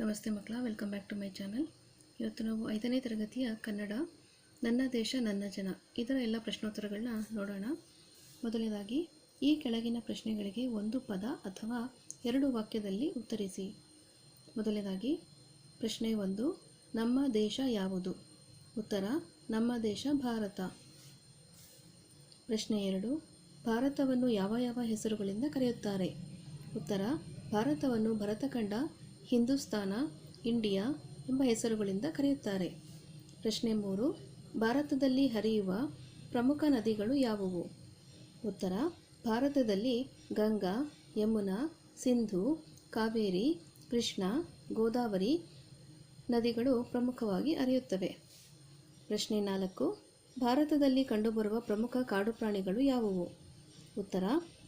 ನಮಸ್ತೆ ಮಕ್ಕಳ welcome back to my channel ಇವತ್ತು ನಾವು ಐದನೇ ತರಗತಿಯ ಕನ್ನಡ, ನನ್ನ ದೇಶ, ನನ್ನ ಜನ ಇದರ ಎಲ್ಲ ಪ್ರಶ್ನೋತ್ತರಗಳನ್ನ ನೋಡೋಣ. ಮೊದಲನೇದಾಗಿ, ಈ ಕೆಳಗಿನ ಪ್ರಶ್ನೆಗಳಿಗೆ ಒಂದು ಪದ ಅಥವಾ ಎರಡು ವಾಕ್ಯದಲ್ಲಿ ಉತ್ತರಿಸಿ. ಮೊದಲನೇದಾಗಿ, ಪ್ರಶ್ನೆ ಒಂದು, ನಮ್ಮ ದೇಶ ಯಾವುದು? ಉತ್ತರ, ನಮ್ಮ ದೇಶ ಭಾರತ. ಪ್ರಶ್ನೆ ಎರಡು, ಭಾರತವನ್ನು ಯಾವ ಯಾವ ಹೆಸರುಗಳಿಂದ ಕರೆಯುತ್ತಾರೆ? ಉತ್ತರ, ಭಾರತವನ್ನು ಭರತಖಂಡ ಹಿಂದೂಸ್ತಾನ, ಇಂಡಿಯಾ ಎಂಬ ಹೆಸರುಗಳಿಂದ ಕರೆಯುತ್ತಾರೆ. ಪ್ರಶ್ನೆ ಮೂರು, ಭಾರತದಲ್ಲಿ ಹರಿಯುವ ಪ್ರಮುಖ ನದಿಗಳು ಯಾವುವು? ಉತ್ತರ, ಭಾರತದಲ್ಲಿ ಗಂಗಾ, ಯಮುನಾ, ಸಿಂಧು, ಕಾವೇರಿ, ಕೃಷ್ಣ, ಗೋದಾವರಿ ನದಿಗಳು ಪ್ರಮುಖವಾಗಿ ಹರಿಯುತ್ತವೆ. ಪ್ರಶ್ನೆ ನಾಲ್ಕು, ಭಾರತದಲ್ಲಿ ಕಂಡುಬರುವ ಪ್ರಮುಖ ಕಾಡು ಪ್ರಾಣಿಗಳು ಯಾವುವು? ಉತ್ತರ,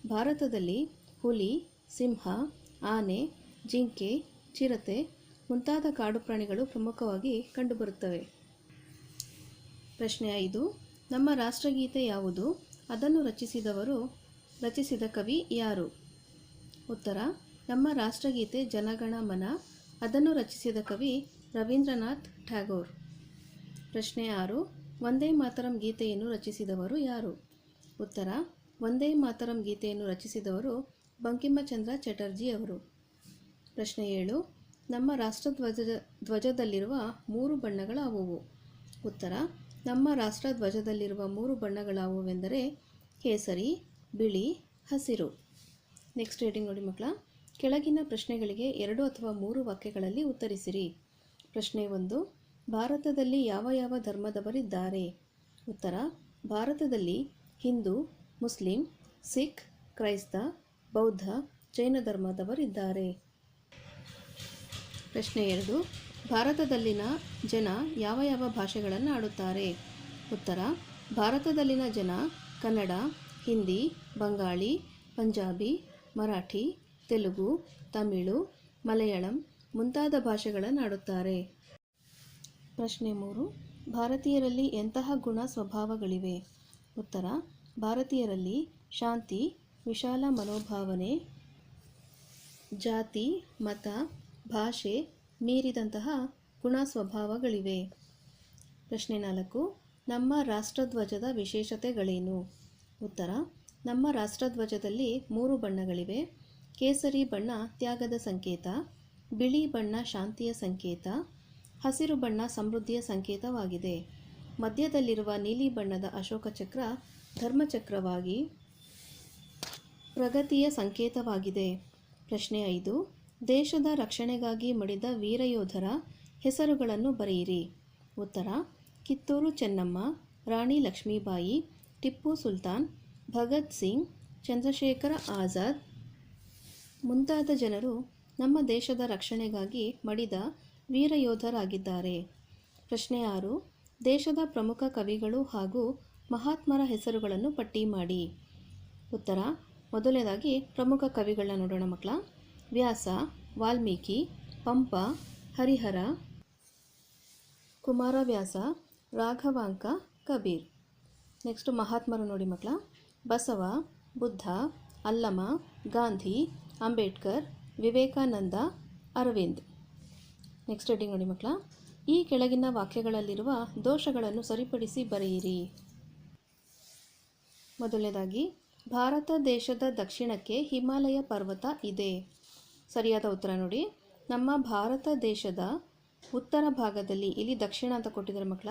ಭಾರತದಲ್ಲಿ ಹುಲಿ, ಸಿಂಹ, ಆನೆ, ಜಿಂಕೆ ಚಿರತೆ ಮುಂತಾದ ಕಾಡು ಪ್ರಾಣಿಗಳು ಪ್ರಮುಖವಾಗಿ ಕಂಡುಬರುತ್ತವೆ. ಪ್ರಶ್ನೆ ಐದು, ನಮ್ಮ ರಾಷ್ಟ್ರಗೀತೆ ಯಾವುದು? ಅದನ್ನು ರಚಿಸಿದವರು, ರಚಿಸಿದ ಕವಿ ಯಾರು? ಉತ್ತರ, ನಮ್ಮ ರಾಷ್ಟ್ರಗೀತೆ ಜನಗಣ ಮನ, ಅದನ್ನು ರಚಿಸಿದ ಕವಿ ರವೀಂದ್ರನಾಥ್ ಟ್ಯಾಗೋರ್. ಪ್ರಶ್ನೆ ಆರು, ವಂದೇ ಮಾತರಂ ಗೀತೆಯನ್ನು ರಚಿಸಿದವರು ಯಾರು? ಉತ್ತರ, ವಂದೇ ಮಾತರಂ ಗೀತೆಯನ್ನು ರಚಿಸಿದವರು ಬಂಕಿಮಚಂದ್ರ ಚಟರ್ಜಿ ಅವರು. ಪ್ರಶ್ನೆ ಏಳು. ನಮ್ಮ ರಾಷ್ಟ್ರಧ್ವಜ, ಧ್ವಜದಲ್ಲಿರುವ ಮೂರು ಬಣ್ಣಗಳಾವುವು? ಉತ್ತರ, ನಮ್ಮ ರಾಷ್ಟ್ರಧ್ವಜದಲ್ಲಿರುವ ಮೂರು ಬಣ್ಣಗಳಾವುವೆಂದರೆ ಕೇಸರಿ, ಬಿಳಿ, ಹಸಿರು. ನೆಕ್ಸ್ಟ್ ರೀಡಿಂಗ್ ನೋಡಿ ಮಕ್ಕಳ. ಕೆಳಗಿನ ಪ್ರಶ್ನೆಗಳಿಗೆ ಎರಡು ಅಥವಾ ಮೂರು ವಾಕ್ಯಗಳಲ್ಲಿ ಉತ್ತರಿಸಿರಿ. ಪ್ರಶ್ನೆ ಒಂದು, ಭಾರತದಲ್ಲಿ ಯಾವ ಯಾವ ಧರ್ಮದವರಿದ್ದಾರೆ? ಉತ್ತರ, ಭಾರತದಲ್ಲಿ ಹಿಂದೂ, ಮುಸ್ಲಿಂ, ಸಿಖ್, ಕ್ರೈಸ್ತ, ಬೌದ್ಧ, ಜೈನ ಧರ್ಮದವರಿದ್ದಾರೆ. ಪ್ರಶ್ನೆ ಎರಡು. ಭಾರತದಲ್ಲಿನ ಜನ ಯಾವ ಯಾವ ಭಾಷೆಗಳನ್ನು ಆಡುತ್ತಾರೆ? ಉತ್ತರ, ಭಾರತದಲ್ಲಿನ ಜನ ಕನ್ನಡ, ಹಿಂದಿ, ಬಂಗಾಳಿ, ಪಂಜಾಬಿ, ಮರಾಠಿ, ತೆಲುಗು, ತಮಿಳು, ಮಲಯಾಳಂ ಮುಂತಾದ ಭಾಷೆಗಳನ್ನು ಆಡುತ್ತಾರೆ. ಪ್ರಶ್ನೆ ಮೂರು. ಭಾರತೀಯರಲ್ಲಿ ಎಂತಹ ಗುಣ ಸ್ವಭಾವಗಳಿವೆ? ಉತ್ತರ, ಭಾರತೀಯರಲ್ಲಿ ಶಾಂತಿ, ವಿಶಾಲ ಮನೋಭಾವನೆ, ಜಾತಿ, ಮತ ಭಾಷೆ ಮೀರಿದಂತಹ ಗುಣ ಸ್ವಭಾವಗಳಿವೆ ಪ್ರಶ್ನೆ ನಾಲ್ಕು, ನಮ್ಮ ರಾಷ್ಟ್ರಧ್ವಜದ ವಿಶೇಷತೆಗಳೇನು? ಉತ್ತರ, ನಮ್ಮ ರಾಷ್ಟ್ರಧ್ವಜದಲ್ಲಿ ಮೂರು ಬಣ್ಣಗಳಿವೆ. ಕೇಸರಿ ಬಣ್ಣ ತ್ಯಾಗದ ಸಂಕೇತ, ಬಿಳಿ ಬಣ್ಣ ಶಾಂತಿಯ ಸಂಕೇತ, ಹಸಿರು ಬಣ್ಣ ಸಮೃದ್ಧಿಯ ಸಂಕೇತವಾಗಿದೆ. ಮಧ್ಯದಲ್ಲಿರುವ ನೀಲಿ ಬಣ್ಣದ ಅಶೋಕ ಚಕ್ರ ಧರ್ಮಚಕ್ರವಾಗಿ ಪ್ರಗತಿಯ ಸಂಕೇತವಾಗಿದೆ. ಪ್ರಶ್ನೆ ಐದು ದೇಶದ ರಕ್ಷಣೆಗಾಗಿ ಮಡಿದ ವೀರಯೋಧರ ಹೆಸರುಗಳನ್ನು ಬರೆಯಿರಿ. ಉತ್ತರ, ಕಿತ್ತೂರು ಚೆನ್ನಮ್ಮ, ರಾಣಿ ಲಕ್ಷ್ಮೀಬಾಯಿ, ಟಿಪ್ಪು ಸುಲ್ತಾನ್, ಭಗತ್ ಸಿಂಗ್, ಚಂದ್ರಶೇಖರ ಆಜಾದ್. ಮುಂತಾದ ಜನರು ನಮ್ಮ ದೇಶದ ರಕ್ಷಣೆಗಾಗಿ ಮಡಿದ ವೀರಯೋಧರಾಗಿದ್ದಾರೆ ಪ್ರಶ್ನೆ ಆರು, ದೇಶದ ಪ್ರಮುಖ ಕವಿಗಳು ಹಾಗೂ ಮಹಾತ್ಮರ ಹೆಸರುಗಳನ್ನು ಪಟ್ಟಿ ಮಾಡಿ. ಉತ್ತರ, ಮೊದಲನೇದಾಗಿ ಪ್ರಮುಖ ಕವಿಗಳನ್ನ ನೋಡೋಣ ಮಕ್ಕಳ. ವ್ಯಾಸ, ವಾಲ್ಮೀಕಿ, ಪಂಪ, ಹರಿಹರ ಕುಮಾರವ್ಯಾಸ ರಾಘವಾಂಕ, ಕಬೀರ್. ನೆಕ್ಸ್ಟು ಮಹಾತ್ಮರು ನೋಡಿ ಮಕ್ಕಳ. ಬಸವ, ಬುದ್ಧ, ಅಲ್ಲಮ, ಗಾಂಧಿ, ಅಂಬೇಡ್ಕರ್, ವಿವೇಕಾನಂದ, ಅರವಿಂದ್. ನೆಕ್ಸ್ಟ್ ರೀಡಿಂಗ್ ನೋಡಿ ಮಕ್ಕಳ. ಈ ಕೆಳಗಿನ ವಾಕ್ಯಗಳಲ್ಲಿರುವ ದೋಷಗಳನ್ನು ಸರಿಪಡಿಸಿ ಬರೆಯಿರಿ. ಮೊದಲನೇದಾಗಿ, ಭಾರತ ದೇಶದ ದಕ್ಷಿಣಕ್ಕೆ ಹಿಮಾಲಯ ಪರ್ವತ ಇದೆ. ಸರಿಯಾದ ಉತ್ತರ ನೋಡಿ. ನಮ್ಮ ಭಾರತ ದೇಶದ ಉತ್ತರ ಭಾಗದಲ್ಲಿ, ಇಲ್ಲಿ ದಕ್ಷಿಣ ಅಂತ ಕೊಟ್ಟಿದ್ದಾರೆ ಮಕ್ಕಳ,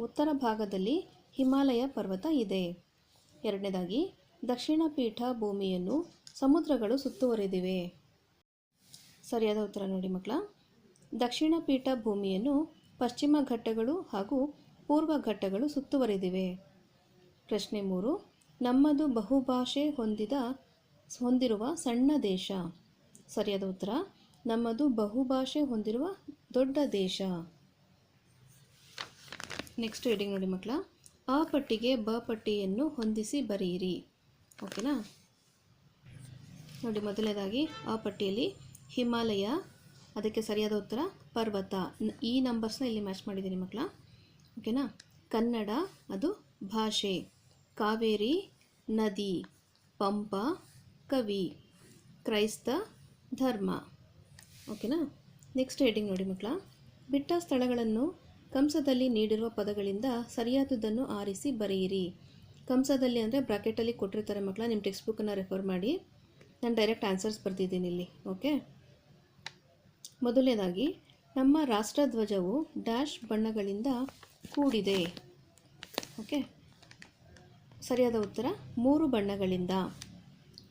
ಉತ್ತರ ಭಾಗದಲ್ಲಿ ಹಿಮಾಲಯ ಪರ್ವತ ಇದೆ. ಎರಡನೇದಾಗಿ, ದಕ್ಷಿಣ ಪೀಠ ಭೂಮಿಯನ್ನು ಸಮುದ್ರಗಳು ಸುತ್ತುವರೆದಿವೆ. ಸರಿಯಾದ ಉತ್ತರ ನೋಡಿ ಮಕ್ಕಳ, ದಕ್ಷಿಣ ಪೀಠ ಭೂಮಿಯನ್ನು ಪಶ್ಚಿಮ ಘಟ್ಟಗಳು ಹಾಗೂ ಪೂರ್ವ ಘಟ್ಟಗಳು ಸುತ್ತುವರೆದಿವೆ. ಪ್ರಶ್ನೆ ಮೂರು, ನಮ್ಮದು ಬಹುಭಾಷೆ ಹೊಂದಿದ, ಹೊಂದಿರುವ ಸಣ್ಣ ದೇಶ. ಸರಿಯಾದ ಉತ್ತರ? ನಮ್ಮದು ಬಹುಭಾಷೆ ಹೊಂದಿರುವ ದೊಡ್ಡ ದೇಶ. ನೆಕ್ಸ್ಟ್ ಹೆಡಿಂಗ್ ನೋಡಿ ಮಕ್ಕಳ. ಆ ಪಟ್ಟಿಗೆ ಬ ಪಟ್ಟಿಯನ್ನು ಹೊಂದಿಸಿ ಬರೆಯಿರಿ. ಓಕೆನಾ ನೋಡಿ ಮೊದಲನೇದಾಗಿ, ಆ ಪಟ್ಟಿಯಲ್ಲಿ ಹಿಮಾಲಯ, ಅದಕ್ಕೆ ಸರಿಯಾದ ಉತ್ತರ, ಪರ್ವತ. ಈ ನಂಬರ್ಸ್ನ ಇಲ್ಲಿ ಮ್ಯಾಚ್ ಮಾಡಿದ್ದೀನಿ ಮಕ್ಕಳ. ಓಕೆನಾ ಕನ್ನಡ, ಅದು ಭಾಷೆ. ಕಾವೇರಿ, ನದಿ. ಪಂಪ, ಕವಿ. ಕ್ರೈಸ್ತ ಧರ್ಮ. ಓಕೆನಾ? ನೆಕ್ಸ್ಟ್ ಹೆಡಿಂಗ್ ನೋಡಿ ಮಕ್ಕಳ. ಬಿಟ್ಟ ಸ್ಥಳಗಳನ್ನು ಕಂಸದಲ್ಲಿ ನೀಡಿರುವ ಪದಗಳಿಂದ ಸರಿಯಾದದ್ದನ್ನು ಆರಿಸಿ ಬರೆಯಿರಿ. ಕಂಸದಲ್ಲಿ ಅಂದರೆ ಬ್ರಾಕೆಟಲ್ಲಿ ಕೊಟ್ಟಿರ್ತಾರೆ ಮಕ್ಕಳ ನಿಮ್ಮ ಟೆಕ್ಸ್ಟ್ ಬುಕ್ಕನ್ನು ರೆಫರ್ ಮಾಡಿ. ನಾನು ಡೈರೆಕ್ಟ್ ಆನ್ಸರ್ಸ್ ಬರ್ತಿದ್ದೀನಿ ಇಲ್ಲಿ ಓಕೆ ಮೊದಲನೇದಾಗಿ, ನಮ್ಮ ರಾಷ್ಟ್ರಧ್ವಜವು ಡ್ಯಾಶ್ ಬಣ್ಣಗಳಿಂದ ಕೂಡಿದೆ. ಓಕೆ ಸರಿಯಾದ ಉತ್ತರ, ಮೂರು ಬಣ್ಣಗಳಿಂದ.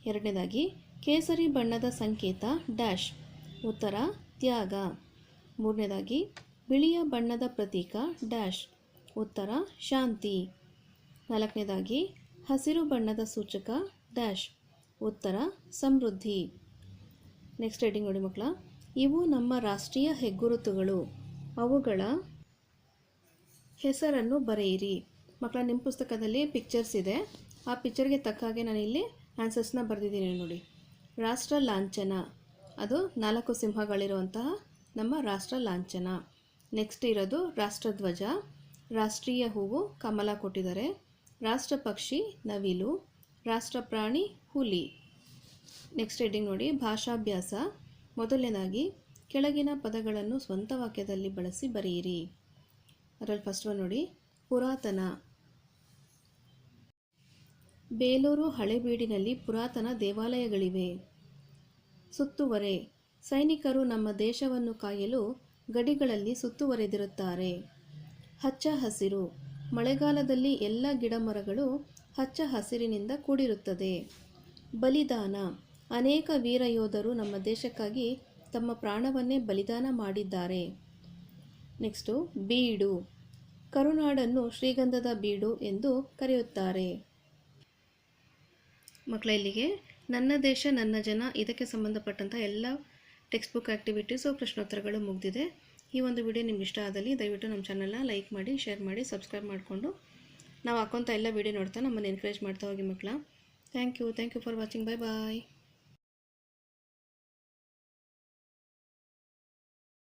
ಎರಡನೇದಾಗಿ ಕೇಸರಿ ಬಣ್ಣದ ಸಂಕೇತ, ಡ್ಯಾಶ್. ಉತ್ತರ, ತ್ಯಾಗ. ಮೂರನೇದಾಗಿ, ಬಿಳಿಯ ಬಣ್ಣದ ಪ್ರತೀಕ, ಡ್ಯಾಶ್. ಉತ್ತರ, ಶಾಂತಿ. ನಾಲ್ಕನೇದಾಗಿ, ಹಸಿರು ಬಣ್ಣದ ಸೂಚಕ, ಡ್ಯಾಶ್. ಉತ್ತರ, ಸಮೃದ್ಧಿ. ನೆಕ್ಸ್ಟ್ ಹೆಡಿಂಗ್ ನೋಡಿ ಮಕ್ಕಳ. ಇವು ನಮ್ಮ ರಾಷ್ಟ್ರೀಯ ಹೆಗ್ಗುರುತುಗಳು. ಅವುಗಳ ಹೆಸರನ್ನು ಬರೆಯಿರಿ. ಮಕ್ಕಳ ನಿಮ್ಮ ಪುಸ್ತಕದಲ್ಲಿ ಪಿಕ್ಚರ್ಸ್ ಇದೆ. ಆ ಪಿಕ್ಚರ್ಗೆ ತಕ್ಕ ಹಾಗೆ ನಾನು ಇಲ್ಲಿ ಆನ್ಸರ್ಸ್ನ ಬರೆದಿದ್ದೀನಿ ನೋಡಿ. ರಾಷ್ಟ್ರ ಲಾಂಛನ. ಅದು ನಾಲ್ಕು ಸಿಂಹಗಳಿರುವಂತಹ ನಮ್ಮ ರಾಷ್ಟ್ರ ಲಾಂಛನ. ನೆಕ್ಸ್ಟ್ ಇರೋದು ರಾಷ್ಟ್ರಧ್ವಜ. ರಾಷ್ಟ್ರೀಯ ಹೂವು ಕಮಲ ಕೊಟ್ಟಿದ್ದಾರೆ. ರಾಷ್ಟ್ರ ಪಕ್ಷಿ ನವಿಲು. ರಾಷ್ಟ್ರ ಪ್ರಾಣಿ ಹುಲಿ. ನೆಕ್ಸ್ಟ್ ಹೆಡ್ಡಿಂಗ್ ನೋಡಿ, ಭಾಷಾಭ್ಯಾಸ. ಮೊದಲನೇದಾಗಿ, ಕೆಳಗಿನ ಪದಗಳನ್ನು ಸ್ವಂತ ವಾಕ್ಯದಲ್ಲಿ ಬಳಸಿ ಬರೆಯಿರಿ. ಅದರಲ್ಲಿ ಫಸ್ಟ್ ಒನ್ ನೋಡಿ, ಪುರಾತನ. ಬೇಲೂರು ಹಳೆಬೀಡಿನಲ್ಲಿ ಪುರಾತನ ದೇವಾಲಯಗಳಿವೆ. ಸುತ್ತುವರೆ. ಸೈನಿಕರು ನಮ್ಮ ದೇಶವನ್ನು ಕಾಯಲು ಗಡಿಗಳಲ್ಲಿ ಸುತ್ತುವರೆದಿರುತ್ತಾರೆ. ಹಚ್ಚ ಹಸಿರು. ಮಳೆಗಾಲದಲ್ಲಿ ಎಲ್ಲ ಗಿಡಮರಗಳು ಹಚ್ಚ ಹಸಿರಿನಿಂದ ಕೂಡಿರುತ್ತದೆ. ಬಲಿದಾನ. ಅನೇಕ ವೀರ ಯೋಧರು ನಮ್ಮ ದೇಶಕ್ಕಾಗಿ ತಮ್ಮ ಪ್ರಾಣವನ್ನೇ ಬಲಿದಾನ ಮಾಡಿದ್ದಾರೆ. ನೆಕ್ಸ್ಟು, ಬೀಡು. ಕರುನಾಡನ್ನು ಶ್ರೀಗಂಧದ ಬೀಡು ಎಂದು ಕರೆಯುತ್ತಾರೆ. ಮಕ್ಕಳ, ಇಲ್ಲಿಗೆ ನನ್ನ ದೇಶ, ನನ್ನ ಜನ, ಇದಕ್ಕೆ ಸಂಬಂಧಪಟ್ಟಂಥ ಎಲ್ಲ ಟೆಕ್ಸ್ಟ್ ಬುಕ್ ಆ್ಯಕ್ಟಿವಿಟೀಸು ಪ್ರಶ್ನೋತ್ತರಗಳು ಮುಗಿದಿದೆ. ಈ ಒಂದು ವಿಡಿಯೋ ನಿಮ್ಗೆ ಇಷ್ಟ ಆದಲ್ಲಿ ದಯವಿಟ್ಟು ನಮ್ಮ ಚಾನಲ್ನ ಲೈಕ್ ಮಾಡಿ ಶೇರ್ ಮಾಡಿ ಸಬ್ಸ್ಕ್ರೈಬ್ ಮಾಡಿಕೊಂಡು ನಾವು ಹಾಕೋಂಥ ಎಲ್ಲ ವಿಡಿಯೋ ನೋಡ್ತಾ ನಮ್ಮನ್ನು ಎನ್ಕರೇಜ್ ಮಾಡ್ತಾ ಹೋಗಿ ಮಕ್ಕಳ. Thank you thank you for watching bye bye